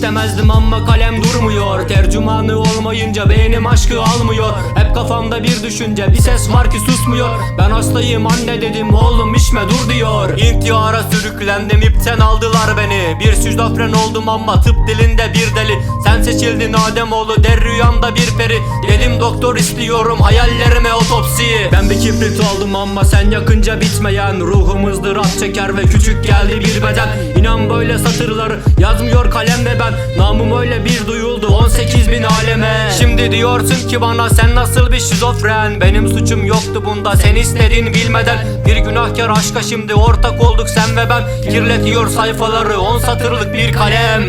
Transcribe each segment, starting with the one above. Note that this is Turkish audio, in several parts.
istemezdim ama kalem durmuyor. Tercümanı olmayınca beynim aşkı almıyor. Hep kafamda bir düşünce bir ses var ki susmuyor. Ben hastayım anne dedim oğlum içme dur diyor. İntihara sürüklendim ipten aldılar beni. Bir şizofren oldum ama tıp dilinde bir deli. Sen seçildin Ademoğlu der rüyamda bir peri. Dedim doktor istiyorum hayallerime otopsi. Ben bir kibrit oldum ama sen yakınca bitmeyen Ruhumuzdır at çeker ve küçük geldi bir beden. İnan böyle satırları yazmıyor kalem ve ben. Namım öyle bir duyuldu 18 bin aleme. Şimdi diyorsun ki bana sen nasıl bir şizofren? Benim suçum yoktu bunda sen istedin bilmeden. Bir günahkar aşka şimdi ortak olduk sen ve ben. Kirletiyor sayfaları 10 satırlık bir kalem.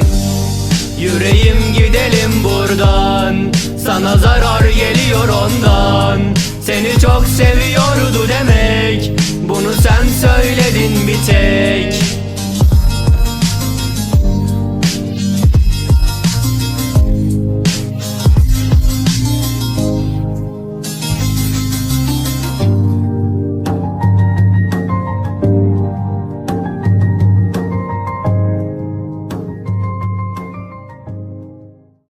Yüreğim gidelim buradan Sana zarar geliyor ondan. Seni çok seviyordu demek Bunu sen bir